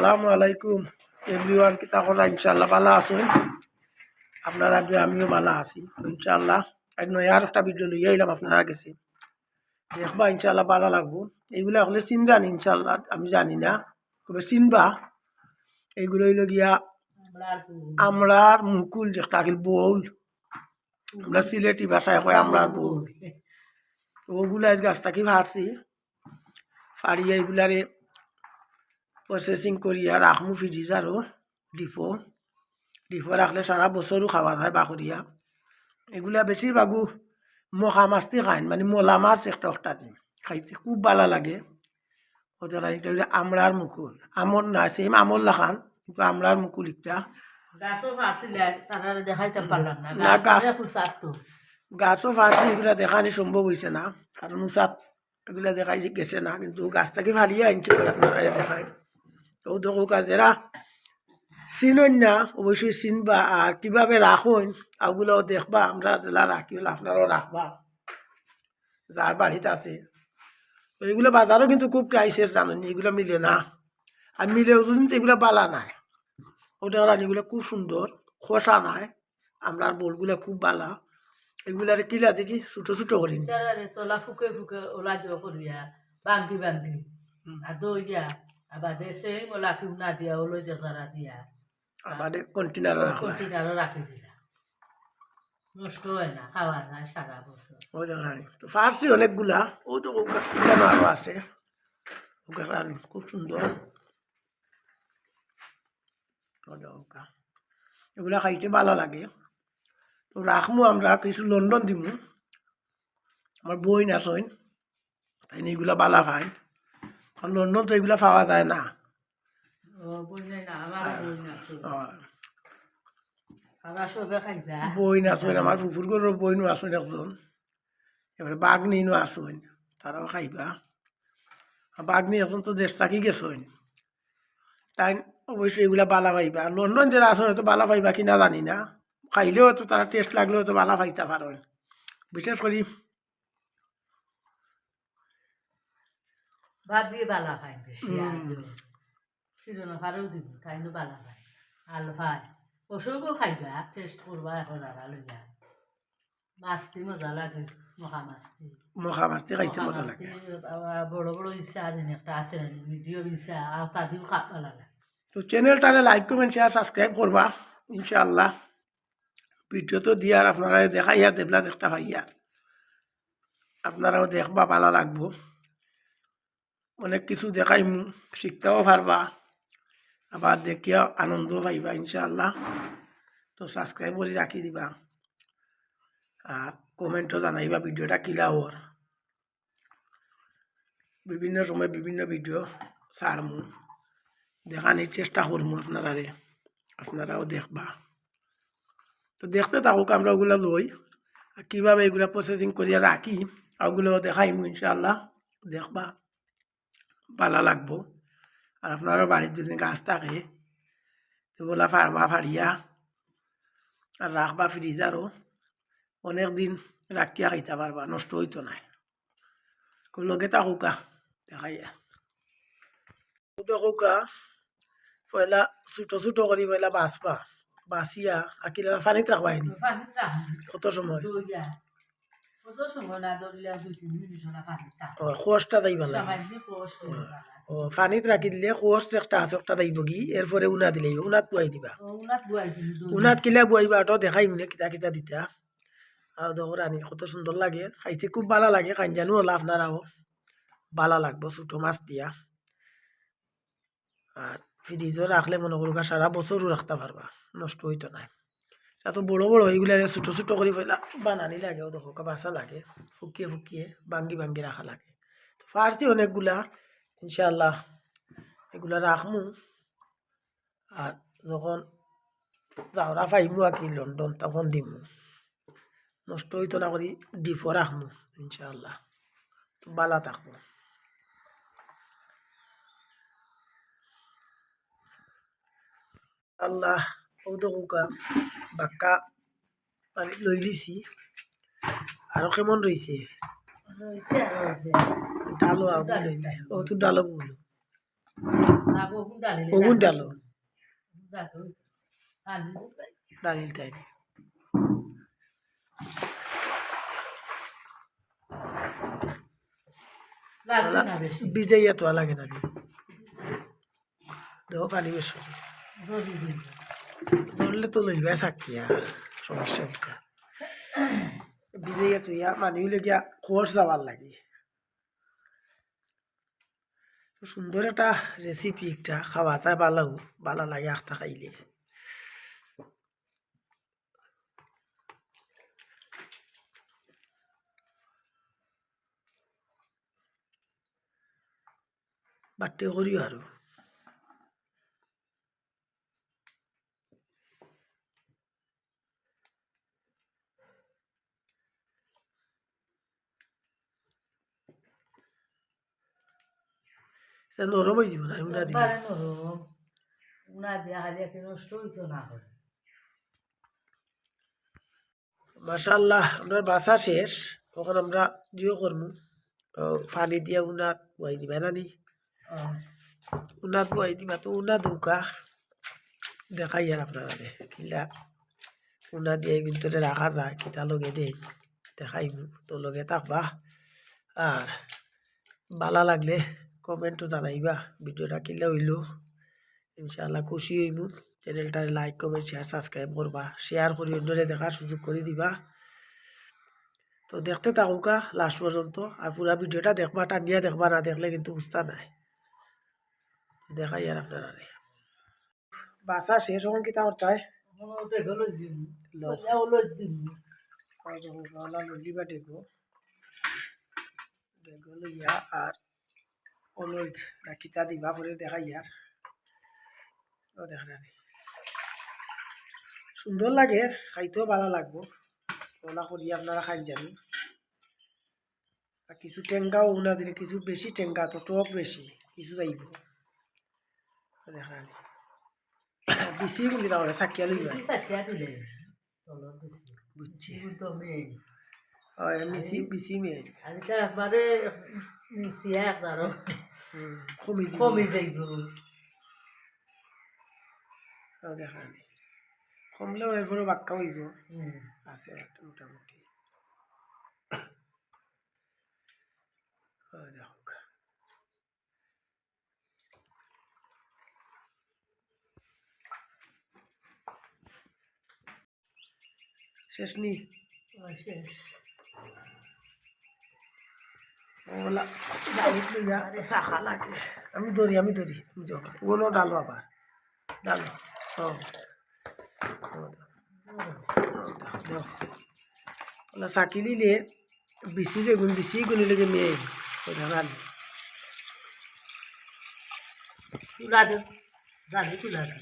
আসসালামু আলাইকুম। এভরিওয়ান, কি তখন ইনশাল্লাহ ভালো আছেন আপনারা যে আমিও ভালো আছি ইনশাল্লাহ আর একটা ভিডিও লইয়া এলাম আপনারা গেছি দেখবা ইনশাল্লাহ ভালো লাগবো। এইগুলা হলে চিনবানি ইনশাল্লাহ আমি জানি না। তবে চিনবা। এইগুলো হইল গিয়া আমরার মুকুল যেটা আকিল বউল। আমরা সিলেটি ভাষায় কয় আমরার বউল। ওগুলা আজ গাছ থাকি ফাড়ছি। ফাড়িয়া এগুলারে প্রসেসিং করিয়া রাখমু ফ্রিজ আরও ডিপো ডিপো রাখলে সারা বছরও খাওয়া যায় বাকরিয়া এগুলা বেশিরভাগও মখা মাছটি খাইন মানে মলা মাছ একটা একটা দিন খাইতে খুব ভালো লাগে। ওদের হইল মুকুল। আমর না সেম আমর লাখান কিন্তু আমরার মুকুল একটা না। গাছ- গাছ গাছও ফার্সি এগুলা দেখানি সম্ভব হয়েছে না। কারণ উচাত এগুলা দেখাই গেছে না কিন্তু গাছটাকে ফালিয়ে আনছে আপনারা দেখায়। দেখো কাজেরা। চিনন না অবশ্যই চিনবা আর কীভাবে রাখুন ওগুলো দেখবা আমরা জেলা রাখি আপনারাও রাখবা। যার বাড়িতে আছে। তো এগুলো বাজারও কিন্তু খুব ক্রাইসিস জানেন এগুলো মিলে না। আর মিলেও কিন্তু এগুলো বালা নাই। ওটা রানিগুলো খুব সুন্দর। খোসা নাই। আমরা বোলগুলো খুব বালা। এগুলারে কিলা দেখি? ছোটো ছোটো তারারে তোলা ফুকে ফুকে ওলা জো করিয়া বাঙ্গি বাঙ্গি আর দইয়া। আবার দেশে ওলা না দিয়া ওলো জেসারা দিয়া। আমাদের কন্টেনারে কন্টিনারও রাখি দিলা। নষ্ট হয় না খাওয়া যায় সারা বছর ওই তো ফার্সি অনেকগুলা ও তো এখানে আরও আছে। ওকে রানি খুব সুন্দর এগুলা খাইতে ভালো লাগে। তো রাখমু আমরা কিছু লন্ডন দিমু। আমার বই না সইন তাই এগুলা বালা কারণ লন্ডন তো এগুলা পাওয়া যায় না। বই না আমার না না আসেন ফুফুর ঘরের বই নো আসেন একজন। এবারে বাঘনি নো আসেন তারাও খাইবা বাঘনি এখন তো দেশ থাকি গেছেন। তাই অবশ্যই এগুলা বালা পাইবা। লন্ডন যারা আসেন হয়তো বালা পাইবা কিনা জানি না। খাইলেও হয়তো তারা টেস্ট লাগলেও হয়তো বালা পাইতে পারেন বিশেষ করে ভাত দিয়ে বালা খাই বেশি আর সিজনে ফারেও দিব তাই নো বালা খাই আলু খাই ওসবও খাইবা টেস্ট করবা এখন আর লইয়া। মাছটি মজা লাগে মহা মাছটি। মখা মাছটি খাইতে মজা লাগে। বড় বড় ইচ্ছা যেন একটা আছে ভিডিও ইচ্ছা আর তাদিও খাবা লাগে। তো চ্যানেলটারে লাইক কমেন্ট শেয়ার সাবস্ক্রাইব করবা ইনশাআল্লাহ। ভিডিও তো দিয়ার আপনারা দেখাইয়া দেবলা দেখটা ভাইয়া আপনারাও দেখবা ভালো লাগবো। অনেক কিছু দেখাই শিখতেও পারবা। আবার দেখিয়া আনন্দ পাইবা, ইনশাআল্লাহ। তো সাবস্ক্রাইব করে রাখি দিবা। আর কমেন্টও জানাইবা ভিডিওটা কিলা ওর বিভিন্ন সময় বিভিন্ন ভিডিও ছাড়মু। দেখানোর চেষ্টা করব আপনারারে। আপনারাও দেখবা। তো দেখতে থাকুক, আমরা ওগুলো লই। আর কীভাবে এগুলো প্রসেসিং করিয়া রাখি ওগুলো দেখাইমু ইনশাল্লাহ দেখবা। ভালো লাগবো। আর আপনারও বাড়ির যদি গাছ থাকে তো ওগুলা ফাড়বা ফাড়িয়া আর রাখবা ফ্রিজারও অনেক দিন রাখিয়া খাইতে পারবা নষ্ট হইতো নাই। লগে থাকুকা দেখাইয়া দেখুকা পয়লা ছোটো ছোটো কৰি পয়লা বাছবা বাছিয়া আঁকিলে পানীত রাখুন কত সময়? না ও পানীত রাখি দিলে একটা আছে একটা যাইব কি? এরপরে উনা দিলে উনাত বুয়াই দিবা। উনাত কিলা বুয়াইবা তো দেখাই মানে কিতা কিতা দিতা। আর দেখো রানি কত সুন্দর লাগে। খাইতে খুব ভালো লাগে কাঞ্জানো হলা আপনারাও ভালো লাগবো ছোটো মাছ দিয়া। আর ফ্রিজও রাখলে মনে করুক সারা বছরও রাখতে পারবা নষ্ট হইতো না এত বড় বড় এইগুলা ছোটো ছোটো করে ফেলা বানানি লাগে দেখো বাসা লাগে, ফুকিয়ে ফুকিয়ে ভাঙ্গি ভাঙ্গি রাখা লাগে। তো ফার্স্টই অনেকগুলা ইনশাল্লাহ এগুলা রাখমু আর যখন যাওরা পাইমু আর কি লন্ডন তখন দিমু। নষ্ট হইতো না করি ডিপো রাখমু ইনশাল্লাহ তো বালা থাকব আল্লাহ ও দেখুকা বাক্কা লই দিছি। আরও কেমন রয়েছে ডালো আগুন লইলে ও তো ডালো বলো। ওগুন ডালো? ডালিল। তাই তো লাগে না দেখো পানি বেশ ধরলে তো লইবা সাকিয়া সমস্যা কিটা ভিজাইয়া তো ইয়া পানি হইলে গিয়া কোর্স যাবার লাগে। সুন্দর একটা রেসিপি একটা খাওয়া যায় ভালো ভালো লাগে আখটা খাইলে। বাট্টে করিও আৰু সে নরম হয়ে যাব না উনা দিলে নরম। উনা দিয়া খালি একে নষ্ট হইতো না হয়। মাশাল্লাহ আমরা বাসা শেষ তখন আমরা জিও ও পানি দিয়া উনাত বয়াই দিবা নানি উনাত বয়াই দিবা তো উনা দৌকা। দেখাই আর আপনারা কিলা উনা দিয়ে ভিতরে রাখা যায় কিতা লগে দেই দেখাইমু। তো লগে থাকবা। আর বালা লাগলে কমেন্টও জানাইবা, ভিডিওটা কিলা হইল। ইনশাআল্লাহ খুশি হইমু। চ্যানেলটা লাইক, কমেন্ট, শেয়ার, সাবস্ক্রাইব করবা। শেয়ার করি অন্যরে দেখার সুযোগ করে দিবা। তো দেখতে থাকুকা লাস্ট পর্যন্ত। আর পুরা ভিডিওটা দেখবা, টানিয়া দেখবা, না দেখলে কিন্তু বুঝতা নাই। দেখাই আর আপনারা বাসা শেষ হন কিতা করতায় ওটা হলো দিন লও। হলো দিন গলা লইলিবা ডেগো? ডেগো লইয়া আর অলইত না কিতা দিবা পরে দেখাই আর ও দেখা নানি সুন্দর লাগে খাইতেও ভালো লাগবো ওলা করি আপনারা খাই জানি আর কিছু টেঙ্গাও উনা দিলে কিছু বেশি টেঙ্গা তো টক বেশি কিছু যাইব দেখা নানি বেশি বলি তাহলে চাকিয়া লইবা বেশি চাটিয়া দিলে তলত বেশি বুঝছি কিন্তু মেয়ে হয় বেশি বেশি মেয়ে কমি কমি যাইব দেখা নেই কমলেও এরপরে বাক্কা হইব। আছে একটা মোটামুটি। দেখো শেষ নি? শেষ ওগুলা ডাইরেক্ট লইয়া শাখা লাগে আমি ধরি আমি ধরি তুমি যাও ওগুলো ডালো আবার ডালো দাও ওলা চাকি দিলে বেশি যে গুণ বেশি গুণিলে যে মেয়ে রান্না তুলা দে জানি তুলা দে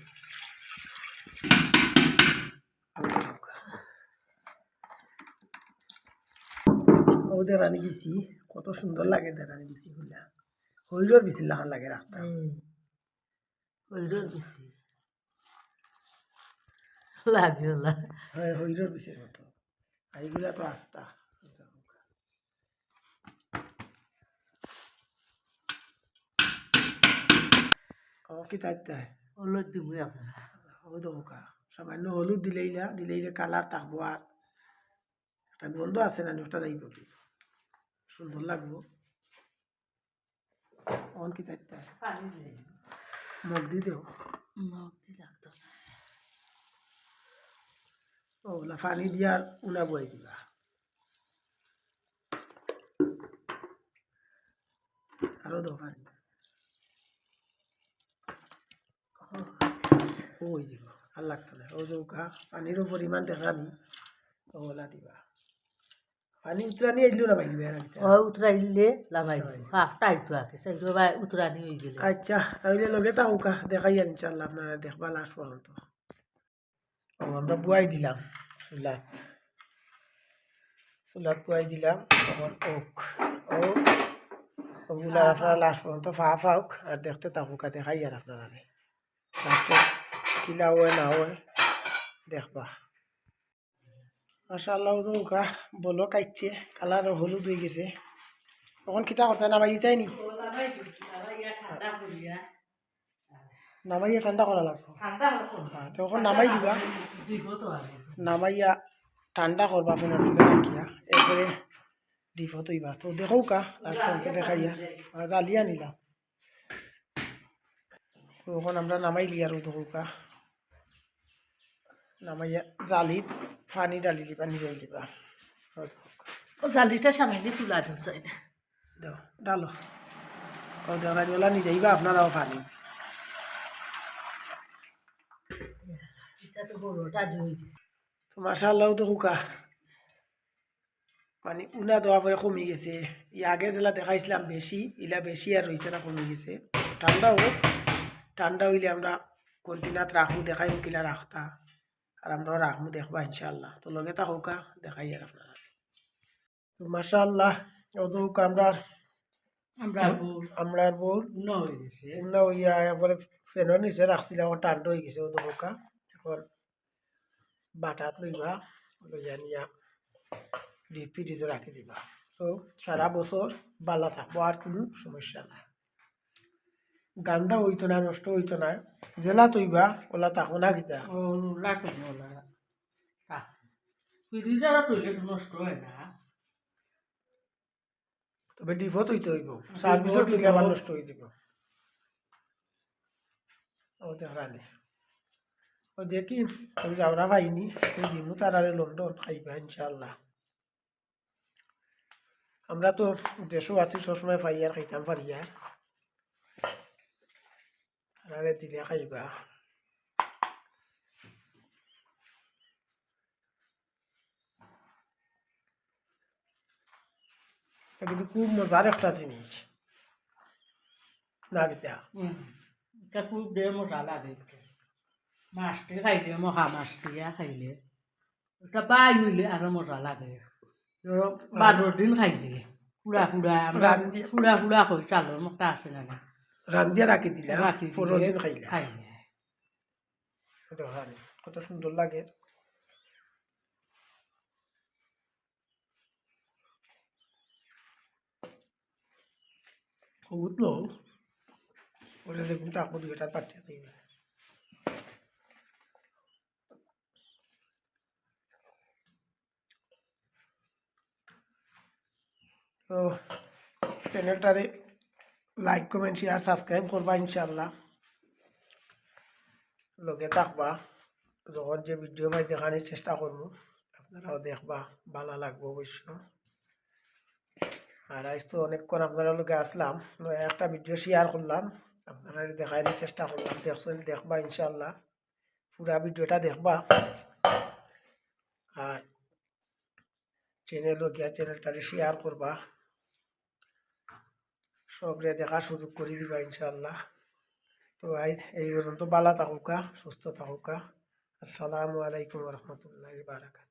ওদের রানি বেশি কত সুন্দর লাগে দেরানি বেশি গুলা হইলেও বেশি লাগান লাগে রাস্তা ওইটার বেশি লাগে ওলা হয় হইলেও বেশি মতো। আর এগুলা তো আস্তা ও কি তাইতে ওলো দিবই আছে ও দোকা সামান্য হলুদ দিলেইলা দিলেইলে কালার থাকব আর। একটা গন্ধ আছে না ওটা যাইব কি? সুন্দর লাগবো অন কি তাইতে পানি দিলে মগ দি দেও মগ দি লাগতো ওগুলা পানি দিয়া আর উনা বই দিবা আরও দাও পানি। ওই দিব আর লাগতো না। ও যৌকা পানিরও পরিমাণ দেখা নি। ওগুলা দিবা। পানি উতরানি আইলো না দিতে ও উতরাইলে লামাই পাক টাইট আছে সেইটো বাই উতরানি হয়ে গেলে আচ্ছা তাহলে লগে তাহুকা দেখাই ইনশাল্লাহ আপনারা দেখবা লাস্ট পর্যন্ত ও আমরা বুয়াই দিলাম চুলাত চুলাত বুয়াই দিলাম তখন ওক ও ওগুলা আপনারা লাস্ট পর্যন্ত ফা ফাওক আর দেখতে তাহুকা দেখাই আর আপনারা কিলা হয় না হয় দেখবা মাশাআল্লাহ ওকা বলো কাইছে কালার হলুদ হয়ে গেছে। তখন কিতা করতে না বাই দিতাই নি? নামাইয়া ঠান্ডা করা লাগবে। হ্যাঁ তখন নামাই দিবা। তো নামাইয়া ঠান্ডা করবা ফোনের তুলে রাখিয়া এরপরে ডিফো তৈবা তো দেখো কা লাস্ট দেখাইয়া জ্বালিয়া নিলাম তো আমরা নামাইলি আর দেখো কা নামাইয়া জালিত পানি ডালি দিবা নিজেই দিবা। ও জালিটা সামনে তুলা দিছে দাও ডালো। ও দেওয়ালা নিজেই বা আপনারাও পানি। এটা তো হুকা মানে উনা দেওয়া পরে কমে গেছে। ই আগে যেলা দেখাইছিলাম বেশি ইলা বেশি আর রয়েছে না কমে গেছে। ঠান্ডা হোক ঠান্ডা হইলে আমরা কন্টিনাত রাখব দেখাই কিলা রাখতা। আর আমরা রাখব দেখবা ইনশাআল্লাহ তো লগে তা হোকা দেখাই আর আপনারা তো মাশাআল্লাহ অত হুকা আমরা আমরা আমরা বউ ন হয়ে গেছে উন্না হইয়া একবারে ফেনের নিচে রাখছিলাম ঠান্ডা হয়ে গেছে ওদের হোকা এখন বাটাত লইবা লইয়া নিয়া ডিপ ফ্রিজে রাখি দিবা তো সারা বছর বালা থাকব আর কোনো সমস্যা নাই গান্দা হইতো না নষ্ট হইতো না জেলা তৈবা ওলা থাকো না কিতা ওলা ফ্রিজের টয়লেট নষ্ট হয় না। তবে তৈতে হইব। সার্ভিসও তুলে আবার নষ্ট হয়ে যাব। ও দেখালি ও দেখি আমি যাওয়া পাইনি দিমু তারারে লন্ডন খাইবা ইনশাল্লাহ আমরা তো দেশও আছি সবসময় পাই আর খাইতাম পারি আর দিলে খাইবা এটা কিন্তু খুব মজার একটা জিনিস না হুম এটা খুব দে মজা লাগে মাছটি খাইলে মহা মাছটিয়া খাইলে ওটা বাই হইলে আরও মজা লাগে ধরো বারো দিন খাইলে ফুৰা ফুৰা আমরা ফুৰা ফুৰা হৈ চালৰ মতা আছে না রান্ধিয়া রাখি দিলে পনেরো দিন খাইলা। কত সুন্দর লাগে। উঠল ওটা দেখুন তাকবো দুইটা পাঠিয়ে দিবে তো চ্যানেলটারে লাইক কমেন্ট শেয়ার সাবস্ক্রাইব করবা ইনশাল্লাহ লগে থাকবা। যখন যে ভিডিও ভাই দেখানোর চেষ্টা করব। আপনারাও দেখবা, ভালো লাগবো অবশ্য আর আজ তো অনেকক্ষণ আপনারা লোকে আসলাম। একটা ভিডিও শেয়ার করলাম। আপনারা দেখানোর চেষ্টা করলাম। দেখছেন, দেখবা ইনশাল্লাহ পুরা ভিডিওটা দেখবা। আর চ্যানেল গিয়া চ্যানেলটারে শেয়ার করবা। সবরে দেখা সুযোগ করে দিবা ইনশাল্লাহ তো ভাই এই পর্যন্ত বালা থাকুকা, সুস্থ থাকুকা। আসসালামু আলাইকুম রহমতুল্লাহ বারাকাত